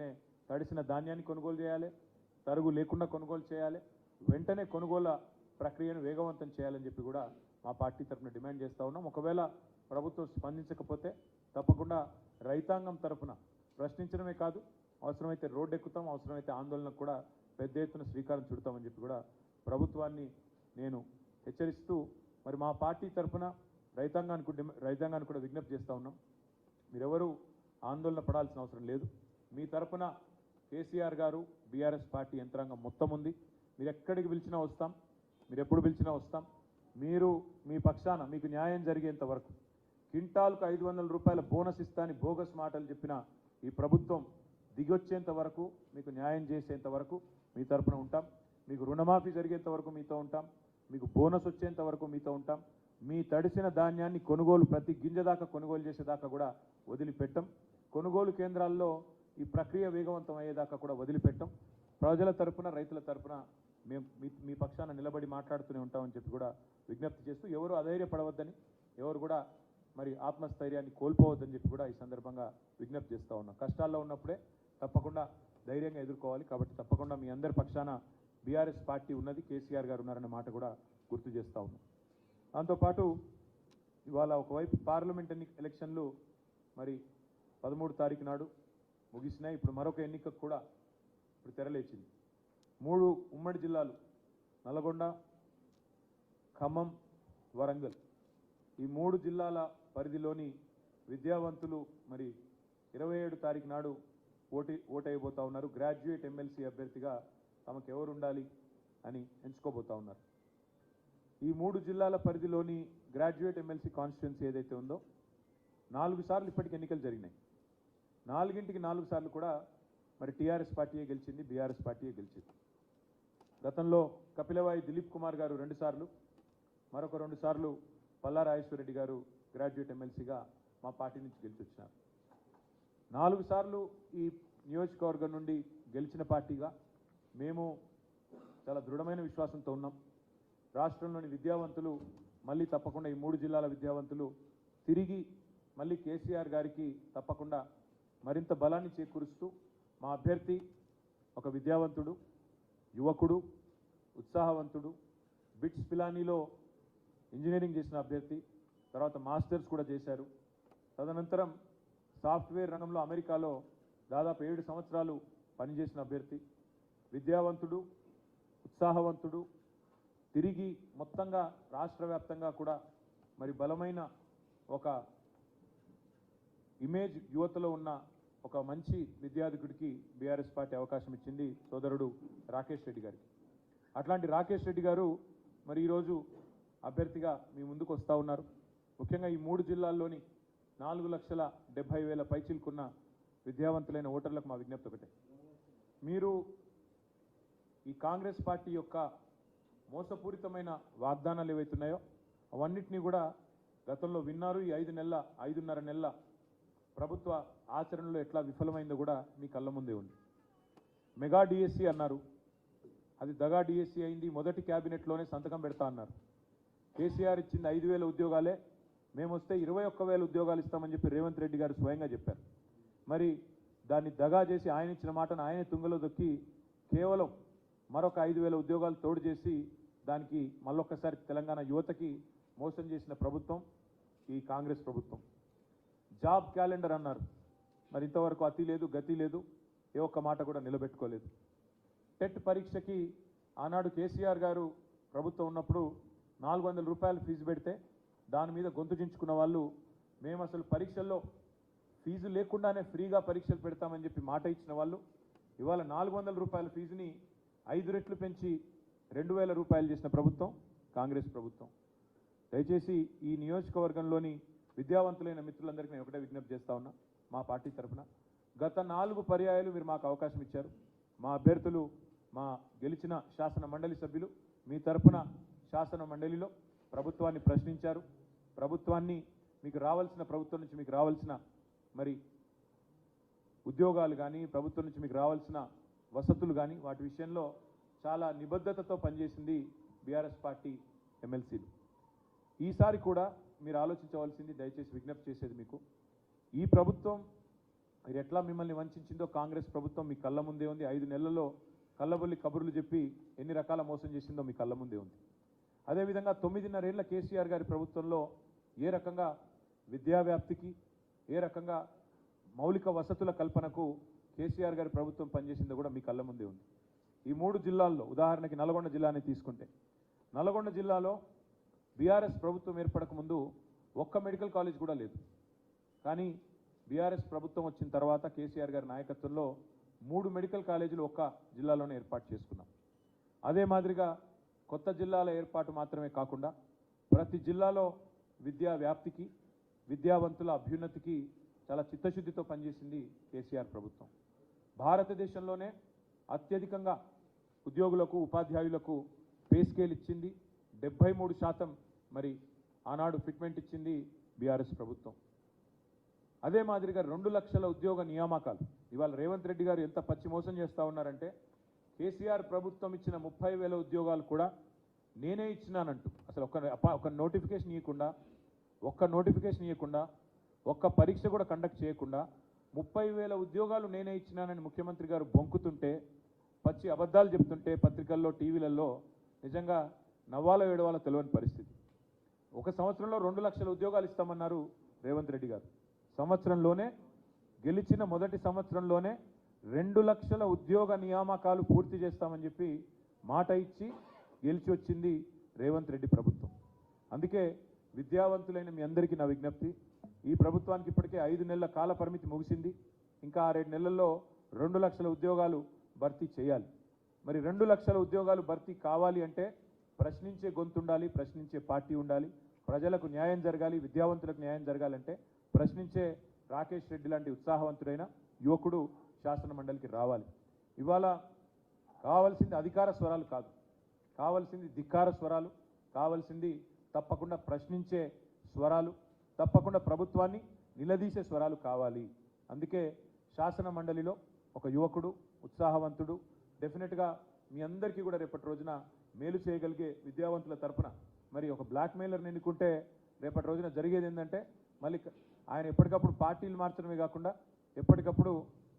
వెంటనే తడిసిన ధాన్యాన్ని కొనుగోలు చేయాలి తరుగు లేకుండా కొనుగోలు చేయాలి వెంటనే కొనుగోలు ప్రక్రియను వేగవంతం చేయాలని చెప్పి కూడా మా పార్టీ తరఫున డిమాండ్ చేస్తూ ఉన్నాం. ఒకవేళ ప్రభుత్వం స్పందించకపోతే తప్పకుండా రైతాంగం తరఫున ప్రశ్నించడమే కాదు అవసరమైతే రోడ్డు ఎక్కుతాం అవసరమైతే ఆందోళనకు కూడా పెద్ద ఎత్తున శ్రీకారం చుడతామని చెప్పి కూడా ప్రభుత్వాన్ని నేను హెచ్చరిస్తూ మరి మా పార్టీ తరఫున రైతాంగానికి డిమ- రైతాంగానికి కూడా విజ్ఞప్తి చేస్తూ ఉన్నాం. మీరెవరూ ఆందోళన పడాల్సిన అవసరం లేదు. మీ తరపున కేసీఆర్ గారు బీఆర్ఎస్ పార్టీ యంత్రాంగం మొత్తం ఉంది. మీరు ఎక్కడికి పిలిచినా వస్తాం. మీరు ఎప్పుడు పిలిచినా వస్తాం. మీరు మీ పక్షాన మీకు న్యాయం జరిగేంత వరకు క్వింటాల్కు ఐదు వందల రూపాయల బోనస్ ఇస్తాని బోగస్ మాటలు చెప్పిన ఈ ప్రభుత్వం దిగొచ్చేంత వరకు మీకు న్యాయం చేసేంత వరకు మీ తరపున ఉంటాం. మీకు రుణమాఫీ జరిగేంత వరకు మీతో ఉంటాం. మీకు బోనస్ వచ్చేంత వరకు మీతో ఉంటాం. మీ తడిసిన ధాన్యాన్ని కొనుగోలు ప్రతి గింజ దాకా కొనుగోలు చేసేదాకా కూడా వదిలిపెట్టం. కొనుగోలు కేంద్రాల్లో ఈ ప్రక్రియ వేగవంతం అయ్యేదాకా కూడా వదిలిపెట్టం. ప్రజల తరపున రైతుల తరపున మేము మీ మీ పక్షాన నిలబడి మాట్లాడుతూనే ఉంటామని చెప్పి కూడా విజ్ఞప్తి చేస్తూ ఎవరు అధైర్యపడవద్దని ఎవరు కూడా మరి ఆత్మస్థైర్యాన్ని కోల్పోవద్దని చెప్పి కూడా ఈ సందర్భంగా విజ్ఞప్తి చేస్తూ ఉన్నాం. కష్టాల్లో ఉన్నప్పుడే తప్పకుండా ధైర్యంగా ఎదుర్కోవాలి. కాబట్టి తప్పకుండా మీ అందరి పక్షాన బీఆర్ఎస్ పార్టీ ఉన్నది కేసీఆర్ గారు ఉన్నారనే మాట కూడా గుర్తు చేస్తూ ఉన్నాం. దాంతోపాటు ఇవాళ ఒకవైపు పార్లమెంట్ ఎన్ని ఎలక్షన్లు మరి పదమూడు తారీఖు నాడు ముగిసినాయి. ఇప్పుడు మరొక ఎన్నికకు కూడా ఇప్పుడు తెరలేచింది. మూడు ఉమ్మడి జిల్లాలు నల్గొండ ఖమ్మం వరంగల్. ఈ మూడు జిల్లాల పరిధిలోని విద్యావంతులు మరి ఇరవై ఏడు తారీఖు నాడు ఓటి ఓటైపోతా ఉన్నారు. గ్రాడ్యుయేట్ ఎమ్మెల్సీ అభ్యర్థిగా తమకు ఎవరు ఉండాలి అని ఎంచుకోబోతా ఉన్నారు. ఈ మూడు జిల్లాల పరిధిలోని గ్రాడ్యుయేట్ ఎమ్మెల్సీ కాన్స్టిట్యున్సీ ఏదైతే ఉందో నాలుగు సార్లు ఇప్పటికి ఎన్నికలు జరిగినాయి. నాలుగింటికి నాలుగు సార్లు కూడా మరి టీఆర్ఎస్ పార్టీయే గెలిచింది బీఆర్ఎస్ పార్టీయే గెలిచింది. గతంలో కపిలవాయి దిలీప్ కుమార్ గారు రెండుసార్లు మరొక రెండు సార్లు పల్లా రాజేశ్వరరెడ్డి గారు గ్రాడ్యుయేట్ ఎమ్మెల్సీగా మా పార్టీ నుంచి గెలిచొచ్చినారు. నాలుగు సార్లు ఈ నియోజకవర్గం నుండి గెలిచిన పార్టీగా మేము చాలా దృఢమైన విశ్వాసంతో ఉన్నాం. రాష్ట్రంలోని విద్యావంతులు మళ్ళీ తప్పకుండా ఈ మూడు జిల్లాల విద్యావంతులు తిరిగి మళ్ళీ కేసీఆర్ గారికి తప్పకుండా మరింత బలాన్ని చేకూరుస్తూ మా అభ్యర్థి ఒక విద్యావంతుడు యువకుడు ఉత్సాహవంతుడు బిట్స్ పిలానీలో ఇంజనీరింగ్ చేసిన అభ్యర్థి తర్వాత మాస్టర్స్ కూడా చేశారు. తదనంతరం సాఫ్ట్వేర్ రంగంలో అమెరికాలో దాదాపు ఏడు సంవత్సరాలు పనిచేసిన అభ్యర్థి విద్యావంతుడు ఉత్సాహవంతుడు తిరిగి మొత్తంగా రాష్ట్ర వ్యాప్తంగా కూడా మరి బలమైన ఒక ఇమేజ్ యువతలో ఉన్న ఒక మంచి విద్యార్థికుడికి బీఆర్ఎస్ పార్టీ అవకాశం ఇచ్చింది సోదరుడు రాకేష్ రెడ్డి గారికి. అట్లాంటి రాకేష్ రెడ్డి గారు మరి ఈరోజు అభ్యర్థిగా మీ ముందుకు వస్తూ ఉన్నారు. ముఖ్యంగా ఈ మూడు జిల్లాల్లోని నాలుగు లక్షల డెబ్బై వేల పైచిల్కున్న విద్యావంతులైన ఓటర్లకు మా విజ్ఞప్తి ఒకటే. మీరు ఈ కాంగ్రెస్ పార్టీ యొక్క మోసపూరితమైన వాగ్దానాలు ఏవైతున్నాయో అవన్నిటినీ కూడా గతంలో విన్నారు. ఈ ఐదు నెలల ఐదున్నర నెలల ప్రభుత్వ ఆచరణలో ఎట్లా విఫలమైందో కూడా మీ కళ్ళ ముందే ఉంది. మెగా డిఎస్సి అన్నారు. అది దగా డిఎస్సి అయింది మొదటి క్యాబినెట్లోనే సంతకం పెడతా అన్నారు. కేసీఆర్ ఇచ్చింది ఐదు వేల ఉద్యోగాలే మేము వస్తే ఇరవై ఒక్క వేల ఉద్యోగాలు ఇస్తామని చెప్పి రేవంత్ రెడ్డి గారు స్వయంగా చెప్పారు. మరి దాన్ని దగా చేసి ఆయన ఇచ్చిన మాటను ఆయనే తుంగలో దొక్కి కేవలం మరొక ఐదు వేల ఉద్యోగాలు తోడు చేసి దానికి మళ్ళొక్కసారి తెలంగాణ యువతకి మోసం చేసిన ప్రభుత్వం ఈ కాంగ్రెస్ ప్రభుత్వం. జాబ్ క్యాలెండర్ అన్నారు. మరి ఇంతవరకు అతి లేదు గతి లేదు ఏ ఒక్క మాట కూడా నిలబెట్టుకోలేదు. టెట్ పరీక్షకి ఆనాడు కేసీఆర్ గారు ప్రభుత్వం ఉన్నప్పుడు నాలుగు వందల రూపాయలు ఫీజు పెడితే దాని మీద గొంతు చించుకున్న వాళ్ళు మేము అసలు పరీక్షల్లో ఫీజు లేకుండానే ఫ్రీగా పరీక్షలు పెడతామని చెప్పి మాట ఇచ్చిన వాళ్ళు ఇవాళ నాలుగు వందల రూపాయల ఫీజుని ఐదు రెట్లు పెంచి రెండు వేల రూపాయలు చేసిన ప్రభుత్వం కాంగ్రెస్ ప్రభుత్వం. దయచేసి ఈ నియోజకవర్గంలోని విద్యావంతులైన మిత్రులందరికీ నేను ఒకటే విజ్ఞప్తి చేస్తా ఉన్నా మా పార్టీ తరఫున. గత నాలుగు పర్యాయాలు మీరు మాకు అవకాశం ఇచ్చారు. మా అభ్యర్థులు మా గెలిచిన శాసన మండలి సభ్యులు మీ తరఫున శాసన మండలిలో ప్రభుత్వాన్ని ప్రశ్నించారు. ప్రభుత్వాన్ని మీకు రావాల్సిన ప్రభుత్వం నుంచి మీకు రావాల్సిన మరి ఉద్యోగాలు కానీ ప్రభుత్వం నుంచి మీకు రావాల్సిన వసతులు కానీ వాటి విషయంలో చాలా నిబద్ధతతో పనిచేసింది బీఆర్ఎస్ పార్టీ ఎమ్మెల్సీలు. ఈసారి కూడా మీరు ఆలోచించవలసింది దయచేసి విజ్ఞప్తి చేసేది మీకు. ఈ ప్రభుత్వం మీరు ఎట్లా మిమ్మల్ని వంచిందో కాంగ్రెస్ ప్రభుత్వం మీ కళ్ళ ముందే ఉంది. ఐదు నెలల్లో కళ్ళబొల్లి కబుర్లు చెప్పి ఎన్ని రకాల మోసం చేసిందో మీ కళ్ళ ముందే ఉంది. అదేవిధంగా తొమ్మిదిన్నరేళ్ళ కేసీఆర్ గారి ప్రభుత్వంలో ఏ రకంగా విద్యావ్యాప్తికి ఏ రకంగా మౌలిక వసతుల కల్పనకు కేసీఆర్ గారి ప్రభుత్వం పనిచేసిందో కూడా మీ కళ్ళ ముందే ఉంది. ఈ మూడు జిల్లాల్లో ఉదాహరణకి నల్గొండ జిల్లాని తీసుకుంటే నల్గొండ జిల్లాలో బీఆర్ఎస్ ప్రభుత్వం ఏర్పడక ముందు ఒక్క మెడికల్ కాలేజ్ కూడా లేదు. కానీ బీఆర్ఎస్ ప్రభుత్వం వచ్చిన తర్వాత కేసీఆర్ గారి నాయకత్వంలో మూడు మెడికల్ కాలేజీలు ఒక్క జిల్లాలోనే ఏర్పాటు చేసుకున్నాం. అదే మాదిరిగా కొత్త జిల్లాల ఏర్పాటు మాత్రమే కాకుండా ప్రతి జిల్లాలో విద్యా వ్యాప్తికి విద్యావంతుల అభ్యున్నతికి చాలా చిత్తశుద్ధితో పనిచేసింది కేసీఆర్ ప్రభుత్వం. భారతదేశంలోనే అత్యధికంగా ఉద్యోగులకు ఉపాధ్యాయులకు పే స్కేల్ ఇచ్చింది డెబ్బై మూడు శాతం మరి ఆనాడు ఫిట్మెంట్ ఇచ్చింది బీఆర్ఎస్ ప్రభుత్వం. అదే మాదిరిగా రెండు లక్షల ఉద్యోగ నియామకాలు. ఇవాళ రేవంత్ రెడ్డి గారు ఎంత పచ్చి మోసం చేస్తూ ఉన్నారంటే కేసీఆర్ ప్రభుత్వం ఇచ్చిన ముప్పై వేల ఉద్యోగాలు కూడా నేనే ఇచ్చినానంటూ. అసలు ఒక ఒక నోటిఫికేషన్ ఇవ్వకుండా ఒక్క నోటిఫికేషన్ ఇవ్వకుండా ఒక్క పరీక్ష కూడా కండక్ట్ చేయకుండా ముప్పై వేల ఉద్యోగాలు నేనే ఇచ్చినానని ముఖ్యమంత్రి గారు బొంకుతుంటే పచ్చి అబద్ధాలు చెప్తుంటే పత్రికల్లో టీవీలలో నిజంగా నవ్వాలో ఏడవాలో తెలియని పరిస్థితి. ఒక సంవత్సరంలో రెండు లక్షల ఉద్యోగాలు ఇస్తామన్నారు రేవంత్ రెడ్డి గారు. సంవత్సరంలోనే గెలిచిన మొదటి సంవత్సరంలోనే రెండు లక్షల ఉద్యోగ నియామకాలు పూర్తి చేస్తామని చెప్పి మాట ఇచ్చి గెలిచి వచ్చింది రేవంత్ రెడ్డి ప్రభుత్వం. అందుకే విద్యావంతులైన మీ అందరికీ నా విజ్ఞప్తి. ఈ ప్రభుత్వానికి ఇప్పటికే ఐదు నెలల కాల పరిమితి ముగిసింది. ఇంకా ఆరేడు నెలల్లో రెండు లక్షల ఉద్యోగాలు భర్తీ చేయాలి. మరి రెండు లక్షల ఉద్యోగాలు భర్తీ కావాలి అంటే ప్రశ్నించే గొంతు ఉండాలి ప్రశ్నించే పార్టీ ఉండాలి ప్రజలకు న్యాయం జరగాలి విద్యావంతులకు న్యాయం జరగాలంటే ప్రశ్నించే రాకేష్ రెడ్డి లాంటి ఉత్సాహవంతుడైన యువకుడు శాసన మండలికి రావాలి. ఇవాళ కావాల్సింది అధికార స్వరాలు కాదు కావాల్సింది ధిక్కార స్వరాలు కావాల్సింది తప్పకుండా ప్రశ్నించే స్వరాలు తప్పకుండా ప్రభుత్వాన్ని నిలదీసే స్వరాలు కావాలి. అందుకే శాసన మండలిలో ఒక యువకుడు ఉత్సాహవంతుడు డెఫినెట్గా మీ అందరికీ కూడా రేపటి రోజున మేలు చేయగలిగే విద్యావంతుల తరపున మరి ఒక బ్లాక్ మెయిలర్ని ఎన్నుకుంటే రేపటి రోజున జరిగేది ఏంటంటే మళ్ళీ ఆయన ఎప్పటికప్పుడు పార్టీలు మార్చడమే కాకుండా ఎప్పటికప్పుడు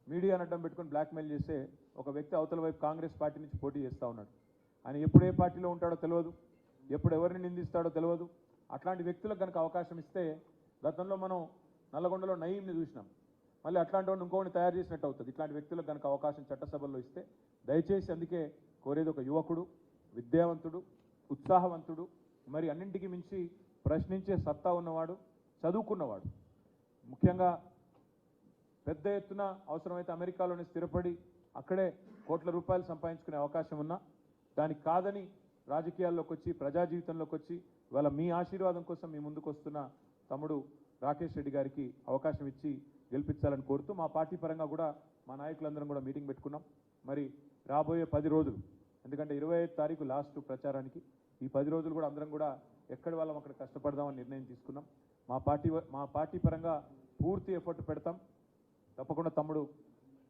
మీడియాను అడ్డం పెట్టుకొని బ్లాక్మెయిల్ చేస్తే ఒక వ్యక్తి అవతల వైపు కాంగ్రెస్ పార్టీ నుంచి పోటీ చేస్తూ ఉన్నాడు. ఆయన ఎప్పుడు ఏ పార్టీలో ఉంటాడో తెలియదు ఎప్పుడు ఎవరిని నిందిస్తాడో తెలియదు. అట్లాంటి వ్యక్తులకు కనుక అవకాశం ఇస్తే గతంలో మనం నల్లగొండలో నయీంని చూసినాం. మళ్ళీ అట్లాంటి వాడిని ఇంకోని తయారు చేసినట్టు అవుతుంది. ఇట్లాంటి వ్యక్తులకు కనుక అవకాశం చట్టసభల్లో ఇస్తే దయచేసి అందుకే కోరేది ఒక యువకుడు విద్యావంతుడు ఉత్సాహవంతుడు మరి అన్నింటికి మించి ప్రశ్నించే సత్తా ఉన్నవాడు చదువుకున్నవాడు. ముఖ్యంగా పెద్ద ఎత్తున అవసరమైతే అమెరికాలోనే స్థిరపడి అక్కడే కోట్ల రూపాయలు సంపాదించుకునే అవకాశం ఉన్నా దానికి కాదని రాజకీయాల్లోకి వచ్చి ప్రజా జీవితంలోకి వచ్చి ఇవాళ మీ ఆశీర్వాదం కోసం మీ ముందుకు వస్తున్న తమ్ముడు రాకేష్ రెడ్డి గారికి అవకాశం ఇచ్చి గెలిపించాలని కోరుతూ మా పార్టీ పరంగా కూడా మా నాయకులందరం కూడా మీటింగ్ పెట్టుకున్నాం. మరి రాబోయే పది రోజులు ఎందుకంటే ఇరవై ఐదు తారీఖు లాస్ట్ ప్రచారానికి. ఈ పది రోజులు కూడా అందరం కూడా ఎక్కడి వాళ్ళం అక్కడ కష్టపడదామని నిర్ణయం తీసుకున్నాం. మా పార్టీ మా పార్టీ పరంగా పూర్తి ఎఫర్ట్ పెడతాం. తప్పకుండా తమ్ముడు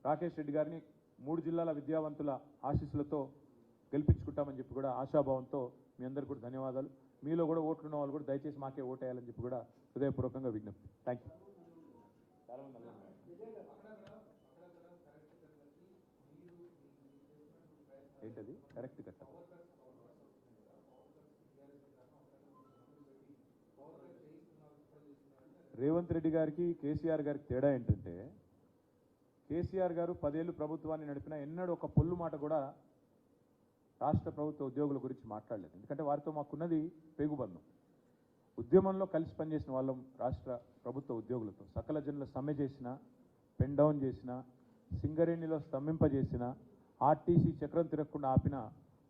రాకేష్ రెడ్డి గారిని మూడు జిల్లాల విద్యావంతుల ఆశీస్సులతో గెలిపించుకుంటామని చెప్పి కూడా ఆశాభావంతో మీ అందరికీ కూడా ధన్యవాదాలు. మీలో కూడా ఓట్లున్న వాళ్ళు కూడా దయచేసి మాకే ఓటేయాలని చెప్పి కూడా హృదయపూర్వకంగా విజ్ఞప్తి. థ్యాంక్ యూ ఏంటది? కరెక్ట్ కట్ట రేవంత్ రెడ్డి గారికి కేసీఆర్ గారికి తేడా ఏంటంటే కేసీఆర్ గారు పదేళ్ళు ప్రభుత్వాన్ని నడిపిన ఎన్నడూ ఒక పొల్లు మాట కూడా రాష్ట్ర ప్రభుత్వ ఉద్యోగుల గురించి మాట్లాడలేదు. ఎందుకంటే వారితో మాకున్నది పేగుబంధం. ఉద్యమంలో కలిసి పనిచేసిన వాళ్ళం రాష్ట్ర ప్రభుత్వ ఉద్యోగులతో. సకల జనుల సమ్మె చేసిన పెన్ డౌన్ చేసిన సింగరేణిలో స్తంభింపజేసిన ఆర్టీసీ చక్రం తిరగకుండా ఆపిన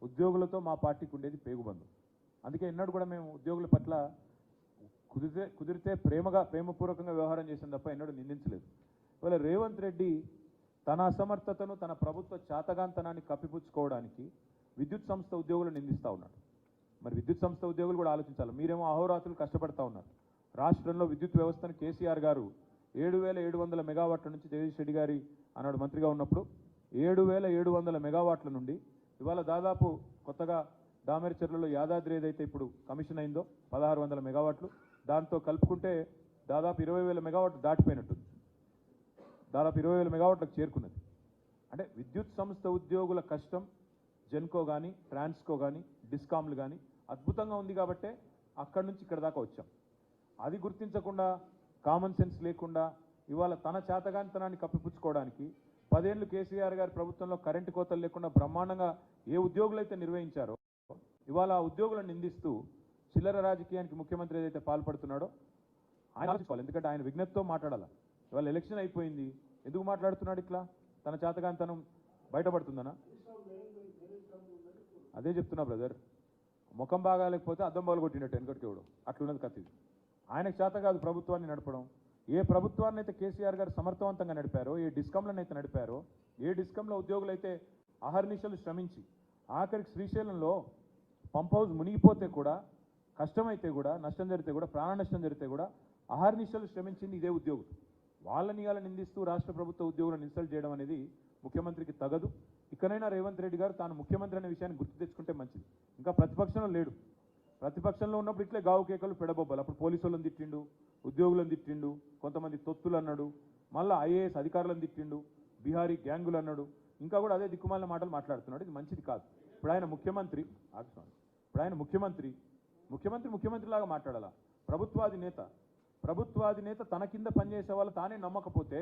ఉద్యోగులతో మా పార్టీకి ఉండేది పేగుబంధం. అందుకే ఎన్నడూ కూడా మేము ఉద్యోగుల పట్ల కుదిరితే కుదిరితే ప్రేమగా ప్రేమపూర్వకంగా వ్యవహారం చేసిన తప్ప ఎన్నడూ నిందించలేదు. ఇవాళ రేవంత్ రెడ్డి తన అసమర్థతను తన ప్రభుత్వ చాతగాంతనాన్ని కప్పిపుచ్చుకోవడానికి విద్యుత్ సంస్థ ఉద్యోగులు నిందిస్తూ ఉన్నాడు. మరి విద్యుత్ సంస్థ ఉద్యోగులు కూడా ఆలోచించాలి. మీరేమో అహోరాత్రులు కష్టపడతా ఉన్నారు. రాష్ట్రంలో విద్యుత్ వ్యవస్థను కేసీఆర్ గారు ఏడు వేల ఏడు వందల మెగావాట్ల నుంచి జగదీష్ రెడ్డి గారి అన్నాడు మంత్రిగా ఉన్నప్పుడు ఏడు వేల ఏడు వందల మెగావాట్ల నుండి ఇవాళ దాదాపు కొత్తగా దామెరచెర్లలో యాదాద్రి ఏదైతే ఇప్పుడు కమిషన్ అయిందో పదహారు వందల మెగావాట్లు దాంతో కలుపుకుంటే దాదాపు ఇరవై వేల మెగావాట్లు దాటిపోయినట్టుంది దాదాపు ఇరవై వేల మెగావాట్లకు చేరుకున్నది. అంటే విద్యుత్ సంస్థ ఉద్యోగుల కష్టం జెన్కో కానీ ట్రాన్స్కో కానీ డిస్కామ్లు కానీ అద్భుతంగా ఉంది కాబట్టే అక్కడి నుంచి ఇక్కడ దాకా వచ్చాం. అది గుర్తించకుండా కామన్ సెన్స్ లేకుండా ఇవాళ తన చేతగానితనాన్ని కప్పిపుచ్చుకోవడానికి పదేళ్ళు కేసీఆర్ గారి ప్రభుత్వంలో కరెంటు కోతలు లేకుండా బ్రహ్మాండంగా ఏ ఉద్యోగులైతే నిర్వహించారో ఇవాళ ఆ ఉద్యోగులను నిందిస్తూ చిల్లర రాజకీయానికి ముఖ్యమంత్రి ఏదైతే పాల్పడుతున్నాడో ఆయన ఆలోచించుకోవాలి. ఎందుకంటే ఆయన విజ్ఞతతో మాట్లాడాలి? ఇవాళ ఎలక్షన్ అయిపోయింది. ఎందుకు మాట్లాడుతున్నాడు ఇట్లా? తన చేతగానితనం బయటపడుతుందనా? అదే చెప్తున్నా బ్రదర్. ముఖం బాగాలేకపోతే అద్దం బాలు కొట్టినట్టు వెనకటికేవుడు అట్లున్నది కత్తి. ఆయనకు చేత కాదు ప్రభుత్వాన్ని నడపడం. ఏ ప్రభుత్వాన్ని అయితే కేసీఆర్ గారు సమర్థవంతంగా నడిపారో ఏ డిస్కంలను అయితే నడిపారో ఏ డిస్కంలో ఉద్యోగులు అయితే అహర్నిశలు శ్రమించి ఆఖరికి శ్రీశైలంలో పంప్ హౌస్ మునిగిపోతే కూడా కష్టమైతే కూడా నష్టం జరిగితే కూడా ప్రాణ నష్టం జరిగితే కూడా అహర్నిశలు శ్రమించింది ఇదే ఉద్యోగులు. వాళ్ళని ఇవాళ నిందిస్తూ రాష్ట్ర ప్రభుత్వ ఉద్యోగులను ఇన్సల్ట్ చేయడం అనేది ముఖ్యమంత్రికి తగదు. ఇకనైనా రేవంత్ రెడ్డి గారు తాను ముఖ్యమంత్రి అనే విషయాన్ని గుర్తు తెచ్చుకుంటే మంచిది. ఇంకా ప్రతిపక్షంలో లేడు. ప్రతిపక్షంలో ఉన్నప్పుడు ఇట్లే గావు కేకలు పెడబొబ్బలు. అప్పుడు పోలీసు వాళ్ళని తిట్టిండు ఉద్యోగులను తిట్టిండు కొంతమంది తొత్తులు అన్నాడు. మళ్ళీ ఐఏఎస్ అధికారులను తిట్టిండు బీహారీ గ్యాంగులు అన్నాడు. ఇంకా కూడా అదే దిక్కుమాలిన మాటలు మాట్లాడుతున్నాడు. ఇది మంచిది కాదు. ఇప్పుడు ఆయన ముఖ్యమంత్రి ఇప్పుడు ఆయన ముఖ్యమంత్రి ముఖ్యమంత్రి ముఖ్యమంత్రిలాగా మాట్లాడాలా? ప్రభుత్వాధినేత ప్రభుత్వాధినేత తన కింద పనిచేసే వాళ్ళు తానే నమ్మకపోతే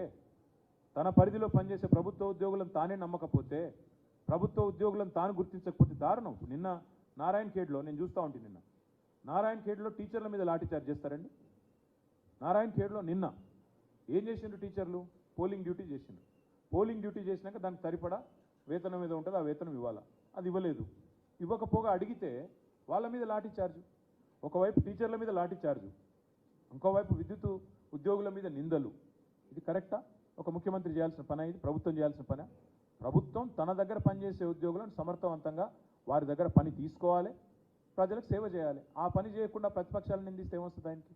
తన పరిధిలో పనిచేసే ప్రభుత్వ ఉద్యోగులను తానే నమ్మకపోతే ప్రభుత్వ ఉద్యోగులను తాను గుర్తించకపోతే దారుణం. నిన్న నారాయణ ఖేడ్లో నేను చూస్తూ ఉంటాను నిన్న నారాయణ ఖేడ్లో టీచర్ల మీద లాఠీ చార్జ్ చేస్తారండి? నారాయణ ఖేడ్లో నిన్న ఏం చేసిండ్రు టీచర్లు? పోలింగ్ డ్యూటీ చేసిండ్రు. పోలింగ్ డ్యూటీ చేసినాక దానికి సరిపడా వేతనం మీద ఉంటుంది ఆ వేతనం ఇవ్వాలా? అది ఇవ్వలేదు. ఇవ్వకపోగా అడిగితే వాళ్ళ మీద లాఠీ చార్జ్. ఒకవైపు టీచర్ల మీద లాఠీ చార్జ్. ఇంకోవైపు విద్యుత్ ఉద్యోగుల మీద నిందలు. ఇది కరెక్టా? ఒక ముఖ్యమంత్రి చేయాల్సిన పని ఇది? ప్రభుత్వం చేయాల్సిన పని? ప్రభుత్వం తన దగ్గర పనిచేసే ఉద్యోగులను సమర్థవంతంగా వారి దగ్గర పని తీసుకోవాలి. ప్రజలకు సేవ చేయాలి. ఆ పని చేయకుండా ప్రతిపక్షాలు నిందిస్తే ఏమొస్తుంది దానికి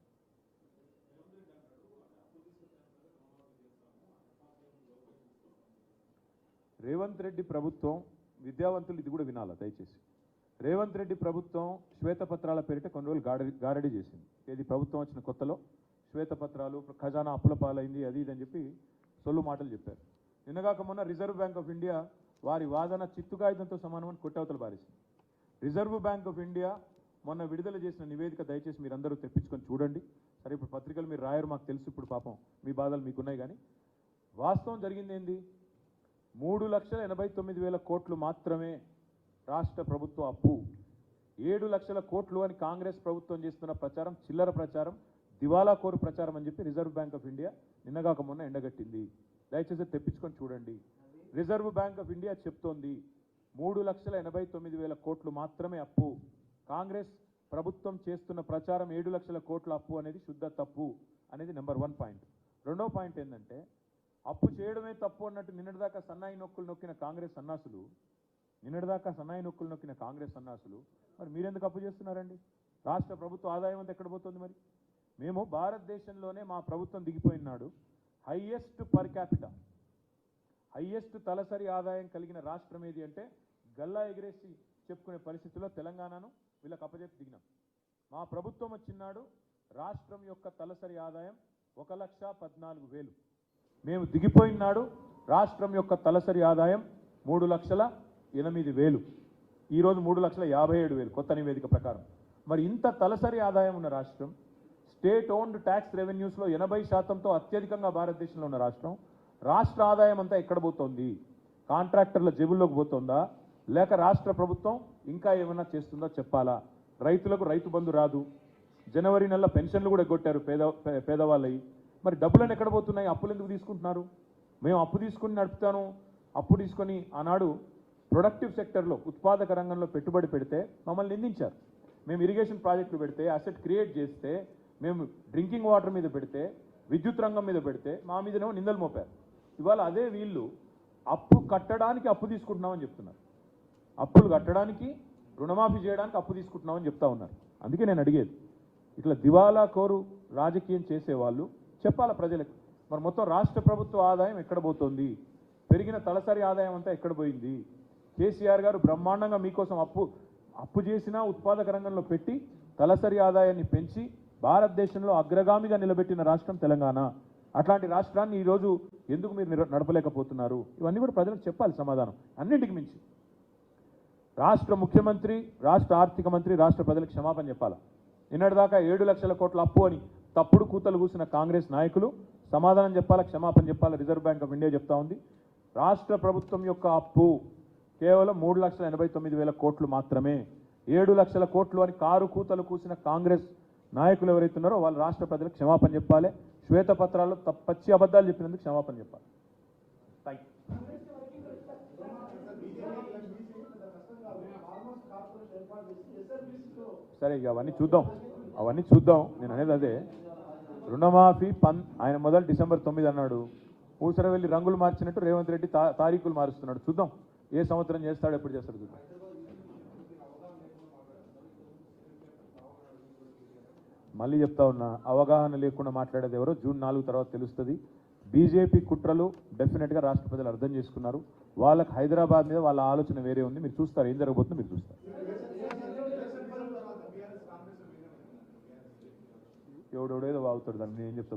రేవంత్ రెడ్డి ప్రభుత్వం విద్యావంతులు ఇది కూడా వినాలా దయచేసి? రేవంత్ రెడ్డి ప్రభుత్వం శ్వేతపత్రాల పేరిట కొన్ని రోజులు గాడి గారడీ చేసింది. ఇది ప్రభుత్వం వచ్చిన కొత్తలో? శ్వేతపత్రాలు ఖజానా అప్పుల పాలైంది అది ఇది అని చెప్పి సొల్లు మాటలు చెప్పారు. నిన్నగాక మొన్న రిజర్వ్ బ్యాంక్ ఆఫ్ ఇండియా వారి వాదన చిత్తుగాయుధంతో సమానమని కొట్టవతలు బారేసింది. రిజర్వ్ బ్యాంక్ ఆఫ్ ఇండియా మొన్న విడుదల చేసిన నివేదిక దయచేసి మీరందరూ తెప్పించుకొని చూడండి. సరే ఇప్పుడు పత్రికలు మీరు రాయరు మాకు తెలుసు. ఇప్పుడు పాపం మీ బాధలు మీకున్నాయి కానీ వాస్తవం జరిగింది ఏంది? మూడు లక్షల ఎనభై తొమ్మిది వేల కోట్లు మాత్రమే రాష్ట్ర ప్రభుత్వ అప్పు. ఏడు లక్షల కోట్లు అని కాంగ్రెస్ ప్రభుత్వం చేస్తున్న ప్రచారం చిల్లర ప్రచారం దివాలా కోరు ప్రచారం అని చెప్పి రిజర్వ్ బ్యాంక్ ఆఫ్ ఇండియా నిన్నగాక మొన్న ఎండగట్టింది. దయచేసి తెప్పించుకొని చూడండి. రిజర్వ్ బ్యాంక్ ఆఫ్ ఇండియా చెప్తోంది. మూడు లక్షల ఎనభై తొమ్మిది వేల కోట్లు మాత్రమే అప్పు. కాంగ్రెస్ ప్రభుత్వం చేస్తున్న ప్రచారం ఏడు లక్షల కోట్ల అప్పు అనేది శుద్ధ తప్పు అనేది నెంబర్ వన్ పాయింట్. రెండో పాయింట్ ఏంటంటే అప్పు చేయడమే తప్పు అన్నట్టు నిన్నటిదాకా సన్నాయి నొక్కులు నొక్కిన కాంగ్రెస్ సన్నాసులు నిన్నటిదాకా సన్నాయి నొక్కులు నొక్కిన కాంగ్రెస్ సన్నాసులు మరి మీరెందుకు అప్పు చేస్తున్నారండి? రాష్ట్ర ప్రభుత్వ ఆదాయం అంతా ఎక్కడ పోతుంది మరి? మేము భారతదేశంలోనే మా ప్రభుత్వం దిగిపోయినాడు హయ్యెస్ట్ పర్ క్యాపిటల్ హయ్యెస్ట్ తలసరి ఆదాయం కలిగిన రాష్ట్రం ఏది అంటే గల్లా ఎగిరేసి చెప్పుకునే పరిస్థితుల్లో తెలంగాణను వీళ్ళకి అప్పచెప్పి దిగినాం. మా ప్రభుత్వం వచ్చినాడు రాష్ట్రం యొక్క తలసరి ఆదాయం ఒక లక్ష పద్నాలుగు వేలు. మేము దిగిపోయినాడు రాష్ట్రం యొక్క తలసరి ఆదాయం మూడు లక్షల ఎనిమిది వేలు. ఈరోజు మూడు లక్షల యాభై ఏడు వేలు కొత్త నివేదిక ప్రకారం. మరి ఇంత తలసరి ఆదాయం ఉన్న రాష్ట్రం స్టేట్ ఓన్డ్ ట్యాక్స్ రెవెన్యూస్లో ఎనభై శాతంతో అత్యధికంగా భారతదేశంలో ఉన్న రాష్ట్రం రాష్ట్ర ఆదాయం అంతా ఎక్కడ పోతోంది? కాంట్రాక్టర్ల జేబుల్లోకి పోతుందా? లేక రాష్ట్ర ప్రభుత్వం ఇంకా ఏమైనా చేస్తుందో చెప్పాలా? రైతులకు రైతు బంధు రాదు. జనవరి నెల పెన్షన్లు కూడా ఎగ్గొట్టారు పేద పేదవాళ్ళవి మరి డబ్బులను ఎక్కడ పోతున్నాయి? అప్పులు ఎందుకు తీసుకుంటున్నారు? మేము అప్పు తీసుకుని నడుపుతాను. అప్పు తీసుకొని ఆనాడు ప్రొడక్టివ్ సెక్టర్లో ఉత్పాదక రంగంలో పెట్టుబడి పెడితే మమ్మల్ని నిందించారు. మేము ఇరిగేషన్ ప్రాజెక్టులు పెడితే అసెట్ క్రియేట్ చేస్తే మేము డ్రింకింగ్ వాటర్ మీద పెడితే విద్యుత్ రంగం మీద పెడితే మా మీదనేమో నిందలు మోపారు. ఇవాళ అదే వీళ్ళు అప్పు కట్టడానికి అప్పు తీసుకుంటున్నామని చెప్తున్నారు. అప్పులు కట్టడానికి రుణమాఫీ చేయడానికి అప్పు తీసుకుంటున్నామని చెప్తా ఉన్నారు. అందుకే నేను అడిగేది. ఇట్లా దివాలా కోరు రాజకీయం చేసేవాళ్ళు చెప్పాలా ప్రజలకు మరి మొత్తం రాష్ట్ర ప్రభుత్వ ఆదాయం ఎక్కడ పోతుంది? పెరిగిన తలసరి ఆదాయం అంతా ఎక్కడ పోయింది? కేసీఆర్ గారు బ్రహ్మాండంగా మీకోసం అప్పు అప్పు చేసినా ఉత్పాదక రంగంలో పెట్టి తలసరి ఆదాయాన్ని పెంచి భారతదేశంలో అగ్రగామిగా నిలబెట్టిన రాష్ట్రం తెలంగాణ. అట్లాంటి రాష్ట్రాన్ని ఈరోజు ఎందుకు మీరు నడపలేకపోతున్నారు? ఇవన్నీ కూడా ప్రజలకు చెప్పాలి సమాధానం. అన్నింటికి మించి. రాష్ట్ర ముఖ్యమంత్రి రాష్ట్ర ఆర్థిక మంత్రి రాష్ట్ర ప్రజలకు క్షమాపణ చెప్పాలి? నిన్నటిదాకా ఏడు లక్షల కోట్ల అప్పు అని తప్పుడు కూతలు కూసిన కాంగ్రెస్ నాయకులు సమాధానం చెప్పాలా క్షమాపణ చెప్పాలా? రిజర్వ్ బ్యాంక్ ఆఫ్ ఇండియా చెప్తా ఉంది. రాష్ట్ర ప్రభుత్వం యొక్క అప్పు కేవలం మూడు లక్షల ఎనభై తొమ్మిది వేల కోట్లు మాత్రమే. ఏడు లక్షల కోట్లు అని కారు కూతలు కూసిన కాంగ్రెస్ నాయకులు ఎవరైతే ఉన్నారో వాళ్ళు రాష్ట్ర ప్రజలకు క్షమాపణ చెప్పాలి. శ్వేతపత్రాల్లో తప్ప- పచ్చి అబద్ధాలు చెప్పినందుకు క్షమాపణ చెప్పాలి. థ్యాంక్ యూ సరే ఇక అవన్నీ చూద్దాం. అవన్నీ చూద్దాం. నేను అనేది అదే. రుణమాఫీ పన్ ఆయన మొదలు డిసెంబర్ తొమ్మిది అన్నాడు. ఊసరవెల్లి రంగులు మార్చినట్టు రేవంత్ రెడ్డి తా తారీఖులు మారుస్తున్నాడు. చూద్దాం. ఏ సంవత్సరం చేస్తాడు ఎప్పుడు చేస్తాడు చూద్దాం. మళ్ళీ చెప్తా ఉన్నా అవగాహన లేకుండా మాట్లాడేది ఎవరో జూన్ నాలుగు తర్వాత తెలుస్తుంది. బీజేపీ కుట్రలు డెఫినెట్గా రాష్ట్ర ప్రజలు అర్థం చేసుకున్నారు. వాళ్ళకి హైదరాబాద్ మీద వాళ్ళ ఆలోచన వేరే ఉంది. మీరు చూస్తారు. ఏం జరగబోతుందో మీరు చూస్తారు. ఎవడెవడేదో వాగుతాడు దాన్ని. నేను చెప్తా